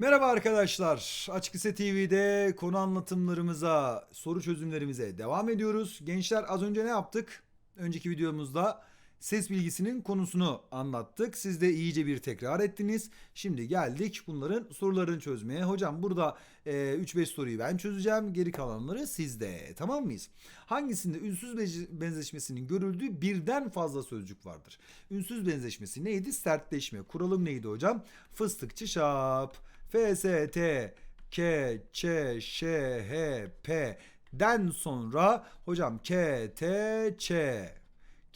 Merhaba arkadaşlar. Açık Lise TV'de konu anlatımlarımıza, soru çözümlerimize devam ediyoruz. Gençler az önce ne yaptık? Önceki videomuzda ses bilgisinin konusunu anlattık. Siz de iyice bir tekrar ettiniz. Şimdi geldik bunların sorularını çözmeye. Hocam burada e, 3-5 soruyu ben çözeceğim. Geri kalanları sizde. Tamam mıyız? Hangisinde ünsüz benzeşmesinin görüldüğü birden fazla sözcük vardır? Ünsüz benzeşmesi neydi? Sertleşme. Kuralım neydi hocam? Fıstıkçı şap. F, S, T, K, Ç, Ş, H, P den sonra hocam K, T, Ç.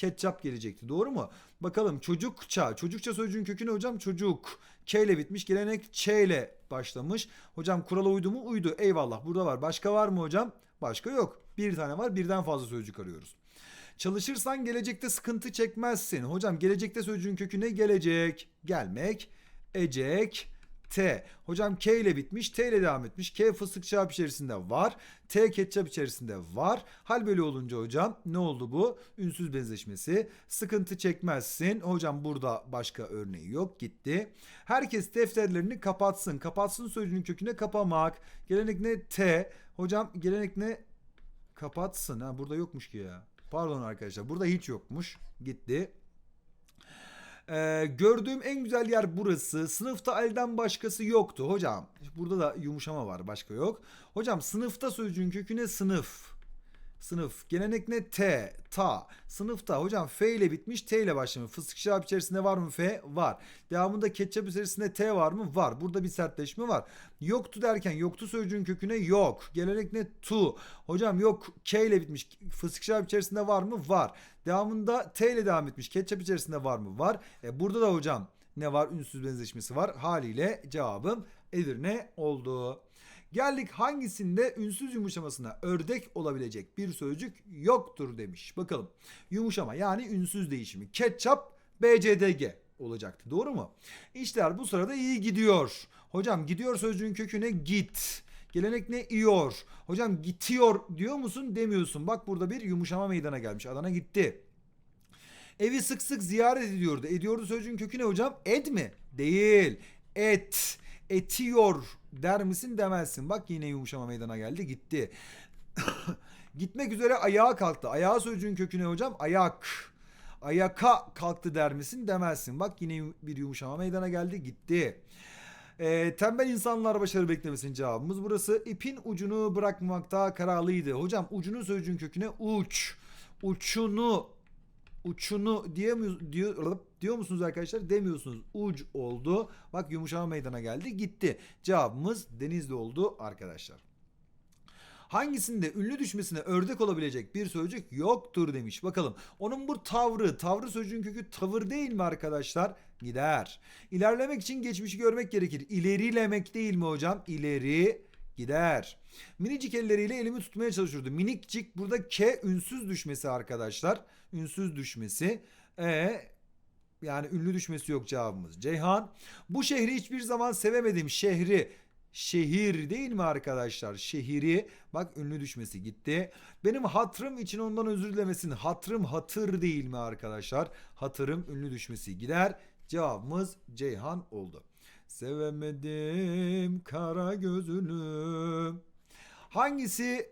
Ketçap gelecekti doğru mu? Bakalım çocukça. Çocukça sözcüğün kökü ne hocam? Çocuk. K ile bitmiş. Gelenek Ç ile başlamış. Hocam kurala uydu mu? Uydu. Eyvallah. Burada var. Başka var mı hocam? Başka yok. Bir tane var. Birden fazla sözcük arıyoruz. Çalışırsan gelecekte sıkıntı çekmezsin. Hocam gelecekte sözcüğün kökü ne? Gelecek. Gelmek. Ecek. T. Hocam K ile bitmiş, T ile devam etmiş. K fıstık şarap içerisinde var. T ketçap içerisinde var. Hal böyle olunca hocam ne oldu bu? Ünsüz benzeşmesi. Sıkıntı çekmezsin. Hocam burada başka örneği yok. Gitti. Herkes defterlerini kapatsın. Kapatsın sözcüğünün köküne kapamak. Gelenek ne? T. Hocam gelenek ne? Kapatsın. Ha burada yokmuş ki ya. Pardon arkadaşlar. Burada hiç yokmuş. Gitti. Ee, gördüğüm en güzel yer burası. Sınıfta elden başkası yoktu hocam. Burada da yumuşama var başka yok. Hocam sınıfta sözcüğün kökü ne? Sınıf. Sınıf. Gelenek ne? T. Ta. Sınıfta. Hocam F ile bitmiş T ile başlamış. Fıstık şarap içerisinde var mı F? Var. Devamında ketçap içerisinde T var mı? Var. Burada bir sertleşme var. Yoktu derken yoktu sözcüğün köküne yok. Gelenek ne? Tu. Hocam yok K ile bitmiş. Fıstık şarap içerisinde var mı? Var. Devamında T ile devam etmiş. Ketçap içerisinde var mı? Var. E, burada da hocam ne var? Ünsüz benzeşmesi var. Haliyle cevabım Edirne oldu. Geldik hangisinde ünsüz yumuşamasına ördek olabilecek bir sözcük yoktur demiş. Bakalım. Yumuşama yani ünsüz değişimi. Ketçap BCDG olacaktı. Doğru mu? İşler bu sırada iyi gidiyor. Hocam gidiyor sözcüğün köküne git. Gelenek ne? İyor. Hocam gitiyor diyor musun demiyorsun. Bak burada bir yumuşama meydana gelmiş. Adana gitti. Evi sık sık ziyaret ediyordu. Ediyordu sözcüğün kökü ne hocam? Ed mi? Değil. Et. Etiyor der misin demezsin. Bak yine yumuşama meydana geldi gitti. Gitmek üzere ayağa kalktı. Ayağa sözcüğün kökü ne hocam? Ayak. Ayaka kalktı der misin demezsin. Bak yine bir yumuşama meydana geldi gitti. Ee, tembel insanlar başarı beklemesin cevabımız. Burası ipin ucunu bırakmakta kararlıydı. Hocam ucunu sözcüğün köküne uç. Uçunu uçunu diyemiyor, diyor, diyor musunuz arkadaşlar? Demiyorsunuz. Uç oldu. Bak yumuşama meydana geldi. Gitti. Cevabımız Denizli oldu arkadaşlar. Hangisinde ünlü düşmesine ördek olabilecek bir sözcük yoktur demiş. Bakalım. Onun bu tavrı, tavrı sözcüğün kökü tavır değil mi arkadaşlar? Gider. İlerlemek için geçmişi görmek gerekir. İlerilemek değil mi hocam? İleri gider. Minicik elleriyle elimi tutmaya çalışıyordu. Minikcik burada K ünsüz düşmesi arkadaşlar. Ünsüz düşmesi. E yani ünlü düşmesi yok cevabımız. Ceyhan. Bu şehri hiçbir zaman sevemedim. Şehri. Şehir değil mi arkadaşlar? Şehiri. Bak ünlü düşmesi gitti. Benim hatırım için ondan özür dilemesin. Hatırım hatır değil mi arkadaşlar? Hatırım ünlü düşmesi gider. Cevabımız Ceyhan oldu. Sevemedim kara gözünü. Hangisi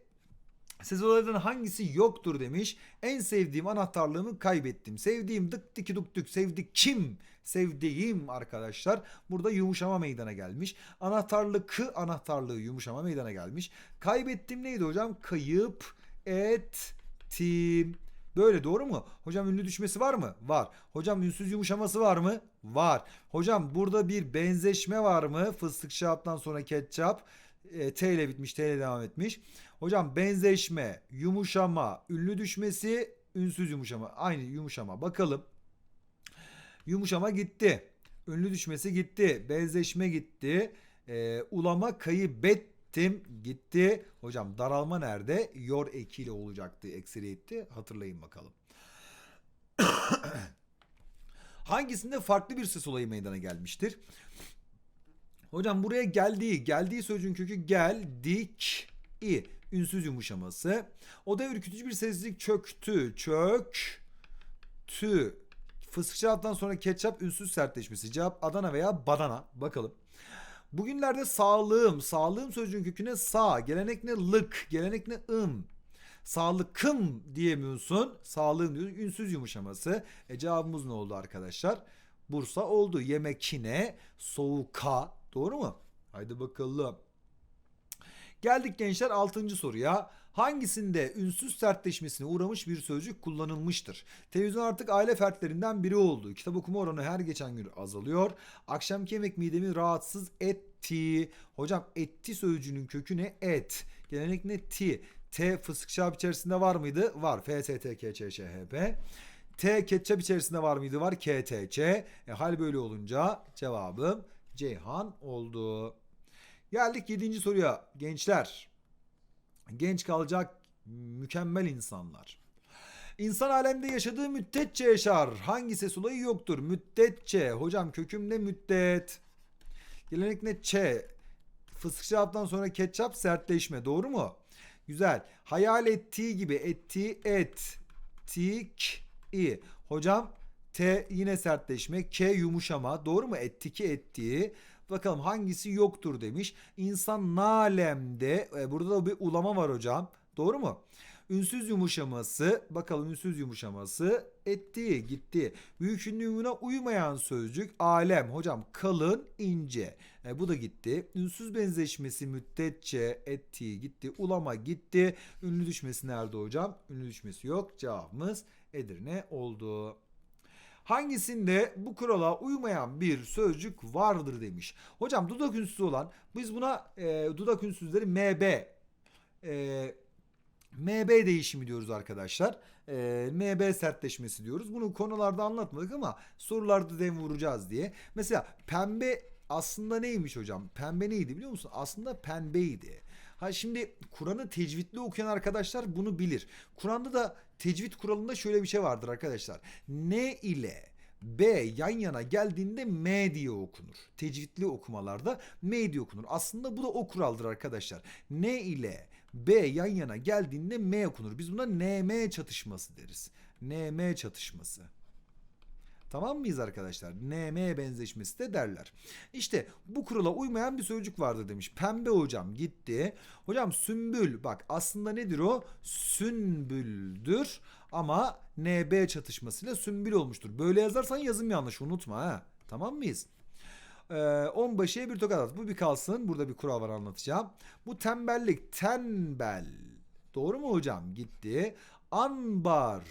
Sezonlardan hangisi yoktur demiş. En sevdiğim anahtarlığımı kaybettim. Sevdiğim dık diki duk dük. Sevdik kim? Sevdiğim arkadaşlar. Burada yumuşama meydana gelmiş. Anahtarlıkı anahtarlığı yumuşama meydana gelmiş. Kaybettim neydi hocam? Kayıp ettim. Böyle doğru mu? Hocam ünlü düşmesi var mı? Var. Hocam ünsüz yumuşaması var mı? Var. Hocam burada bir benzeşme var mı? Fıstık şaptan sonra ketçap. E, T ile bitmiş, T ile devam etmiş. Hocam benzeşme, yumuşama, ünlü düşmesi, ünsüz yumuşama. Aynı yumuşama. Bakalım. Yumuşama gitti. Ünlü düşmesi gitti. Benzeşme gitti. E, ulama kaybettim gitti. Hocam daralma nerede? Yor ekiyle olacaktı. Ekseriyetti. Hatırlayın bakalım. Hangisinde farklı bir ses olayı meydana gelmiştir? Hocam buraya geldiği, geldiği sözcüğün kökü geldik i ünsüz yumuşaması. O da ürkütücü bir sessizlik çöktü, çök tü. Fıstıkçı alttan sonra ketçap ünsüz sertleşmesi. Cevap Adana veya Badana. Bakalım. Bugünlerde sağlığım, sağlığım sözcüğün köküne sağ, gelenek ne lık, gelenek ne ım. Sağlıkım diyemiyorsun. Sağlığım diyorsun. Ünsüz yumuşaması. E cevabımız ne oldu arkadaşlar? Bursa oldu. Yemekine, soğuka. Doğru mu? Haydi bakalım. Geldik gençler 6. soruya. Hangisinde ünsüz sertleşmesine uğramış bir sözcük kullanılmıştır? Televizyon artık aile fertlerinden biri oldu. Kitap okuma oranı her geçen gün azalıyor. Akşamki yemek midemi rahatsız etti. Hocam etti sözcüğünün kökü ne? Et. Gelenek ne? Ti. T fıstık şarap içerisinde var mıydı? Var. F, S, T, K, Ç, Ş, H, P. T ketçap içerisinde var mıydı? Var. K, T, Ç. E, hal böyle olunca cevabım Ceyhan oldu. Geldik 7. soruya. Gençler. Genç kalacak mükemmel insanlar. İnsan alemde yaşadığı müddetçe yaşar. Hangi ses olayı yoktur? Müddetçe. Hocam köküm ne müddet? Gelenek ne? Ç. Fıstık şaraptan sonra ketçap sertleşme. Doğru mu? Güzel. Hayal ettiği gibi ettiği et. Tik i. Hocam T yine sertleşme. K yumuşama. Doğru mu? Ettiki ettiği. Bakalım hangisi yoktur demiş. İnsan nalemde. E, burada da bir ulama var hocam. Doğru mu? Ünsüz yumuşaması. Bakalım ünsüz yumuşaması. Etti, gitti. Büyük ünlüğüne uymayan sözcük alem. Hocam kalın, ince. E, bu da gitti. Ünsüz benzeşmesi müddetçe etti, gitti. Ulama gitti. Ünlü düşmesi nerede hocam? Ünlü düşmesi yok. Cevabımız Edirne oldu. Hangisinde bu kurala uymayan bir sözcük vardır demiş. Hocam dudak ünsüzü olan biz buna e, dudak ünsüzleri MB e, MB değişimi diyoruz arkadaşlar. E, MB sertleşmesi diyoruz. Bunu konularda anlatmadık ama sorularda dem vuracağız diye. Mesela pembe aslında neymiş hocam? Pembe neydi biliyor musun? Aslında pembeydi. Ha şimdi Kur'an'ı tecvidli okuyan arkadaşlar bunu bilir. Kur'an'da da tecvid kuralında şöyle bir şey vardır arkadaşlar. N ile B yan yana geldiğinde M diye okunur. Tecvidli okumalarda M diye okunur. Aslında bu da o kuraldır arkadaşlar. N ile B yan yana geldiğinde M okunur. Biz buna NM çatışması deriz. NM çatışması. Tamam mıyız arkadaşlar? NM benzeşmesi de derler. İşte bu kurala uymayan bir sözcük vardır demiş. Pembe hocam gitti. Hocam sümbül bak aslında nedir o? Sünbüldür ama NB çatışmasıyla sümbül olmuştur. Böyle yazarsan yazım yanlış unutma ha. Tamam mıyız? Ee, on başıya bir tokat at. Bu bir kalsın. Burada bir kural var anlatacağım. Bu tembellik. Tembel. Doğru mu hocam? Gitti. Anbar.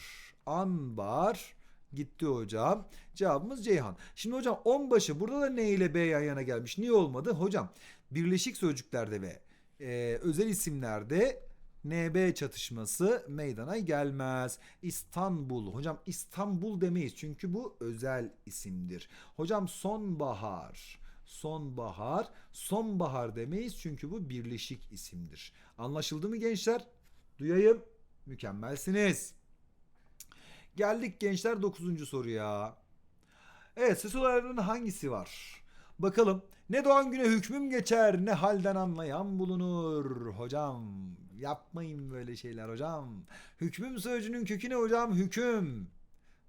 Anbar. Gitti hocam. Cevabımız Ceyhan. Şimdi hocam onbaşı burada da ne ile B yan yana gelmiş. Niye olmadı? Hocam birleşik sözcüklerde ve e, özel isimlerde NB çatışması meydana gelmez. İstanbul. Hocam İstanbul demeyiz çünkü bu özel isimdir. Hocam sonbahar. Sonbahar. Sonbahar demeyiz çünkü bu birleşik isimdir. Anlaşıldı mı gençler? Duyayım. Mükemmelsiniz. Geldik gençler 9. soruya. Evet ses olaylarının hangisi var? Bakalım. Ne doğan güne hükmüm geçer ne halden anlayan bulunur. Hocam yapmayın böyle şeyler hocam. Hükmüm sözcüğünün kökü ne hocam? Hüküm.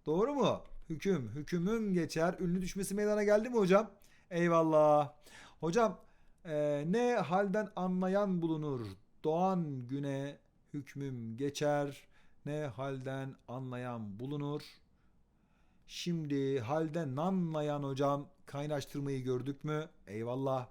Doğru mu? Hüküm. Hükümüm geçer. Ünlü düşmesi meydana geldi mi hocam? Eyvallah. Hocam e, ne halden anlayan bulunur. Doğan güne hükmüm geçer. Ne halden anlayan bulunur. Şimdi halden anlayan hocam kaynaştırmayı gördük mü? Eyvallah.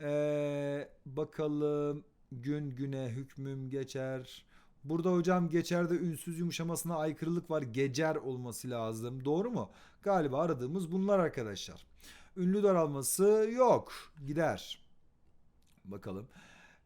Ee, bakalım gün güne hükmüm geçer. Burada hocam geçerde ünsüz yumuşamasına aykırılık var. Gecer olması lazım. Doğru mu? Galiba aradığımız bunlar arkadaşlar. Ünlü daralması yok. Gider. Bakalım.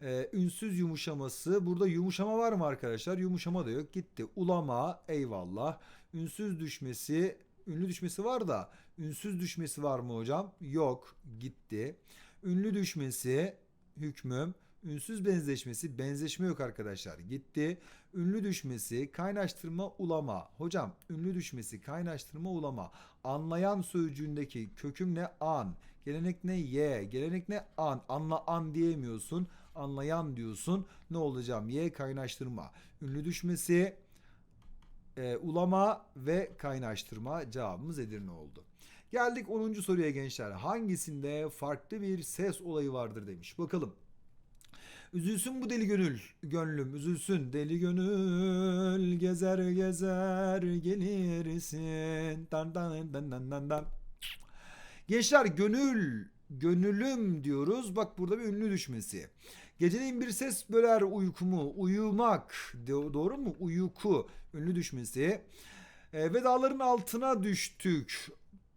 Ee, ünsüz yumuşaması. Burada yumuşama var mı arkadaşlar? Yumuşama da yok. Gitti. Ulama. Eyvallah. Ünsüz düşmesi. Ünlü düşmesi var da. Ünsüz düşmesi var mı hocam? Yok. Gitti. Ünlü düşmesi. Hükmüm. Ünsüz benzeşmesi. Benzeşme yok arkadaşlar. Gitti. Ünlü düşmesi. Kaynaştırma. Ulama. Hocam ünlü düşmesi. Kaynaştırma. Ulama. Anlayan sözcüğündeki köküm ne? An. Gelenek ne? Ye. Gelenek ne? An. Anla an diyemiyorsun anlayan diyorsun. Ne olacağım? Y kaynaştırma. Ünlü düşmesi, e, ulama ve kaynaştırma cevabımız Edirne oldu. Geldik 10. soruya gençler. Hangisinde farklı bir ses olayı vardır demiş. Bakalım. Üzülsün bu deli gönül, gönlüm üzülsün deli gönül gezer gezer gelirsin. Dan dan dan dan dan dan. Gençler gönül, gönülüm diyoruz. Bak burada bir ünlü düşmesi. Geceleyin bir ses böler uykumu, uyumak. Do- Doğru mu? Uyku, ünlü düşmesi. E, ve dağların altına düştük.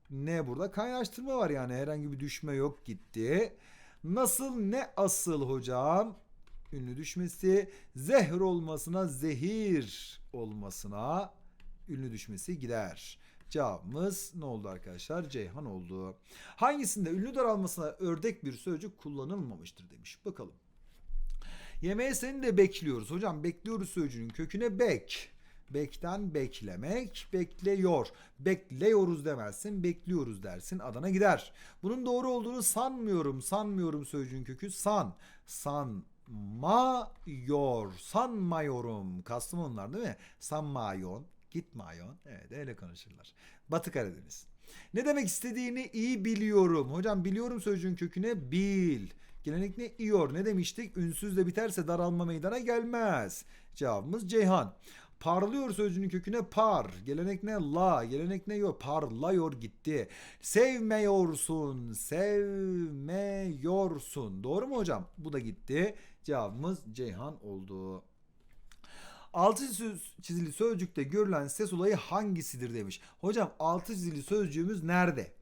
Ne burada? Kaynaştırma var yani herhangi bir düşme yok gitti. Nasıl ne asıl hocam? Ünlü düşmesi zehr olmasına zehir olmasına ünlü düşmesi gider. Cevabımız ne oldu arkadaşlar? Ceyhan oldu. Hangisinde ünlü daralmasına ördek bir sözcük kullanılmamıştır demiş. Bakalım. Yemeğe seni de bekliyoruz. Hocam bekliyoruz sözcüğünün köküne bek. Bekten beklemek, bekliyor. Bekliyoruz demezsin, bekliyoruz dersin. Adana gider. Bunun doğru olduğunu sanmıyorum. Sanmıyorum sözcüğün kökü san. Sanmıyor. Sanmıyorum. Kastım onlar değil mi? Sanmayon. Gitmayon. Evet öyle konuşurlar. Batı Karadeniz. Ne demek istediğini iyi biliyorum. Hocam biliyorum sözcüğün köküne bil. Gelenek ne? İyor. Ne demiştik? Ünsüzle biterse daralma meydana gelmez. Cevabımız Ceyhan. Parlıyor sözcüğünün köküne par. Gelenek ne? La. Gelenek ne? Yok. Parlıyor gitti. Sevmiyorsun. Sevmiyorsun. Doğru mu hocam? Bu da gitti. Cevabımız Ceyhan oldu. Altı çizili sözcükte görülen ses olayı hangisidir demiş. Hocam altı çizili sözcüğümüz nerede?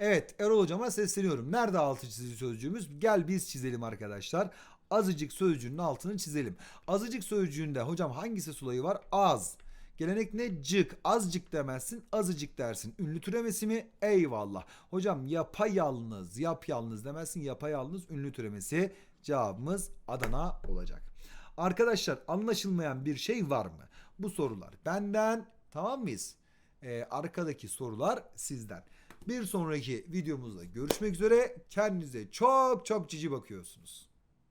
Evet Erol hocama sesleniyorum. Nerede altı çizili sözcüğümüz? Gel biz çizelim arkadaşlar. Azıcık sözcüğünün altını çizelim. Azıcık sözcüğünde hocam hangi ses olayı var? Az. Gelenek ne? Cık. Azıcık demezsin, azıcık dersin. Ünlü türemesi mi? Eyvallah. Hocam yapayalnız, yapyalnız demezsin. Yapayalnız ünlü türemesi. Cevabımız Adana olacak. Arkadaşlar anlaşılmayan bir şey var mı? Bu sorular benden tamam mıyız? Ee, arkadaki sorular sizden. Bir sonraki videomuzda görüşmek üzere. Kendinize çok çok cici bakıyorsunuz.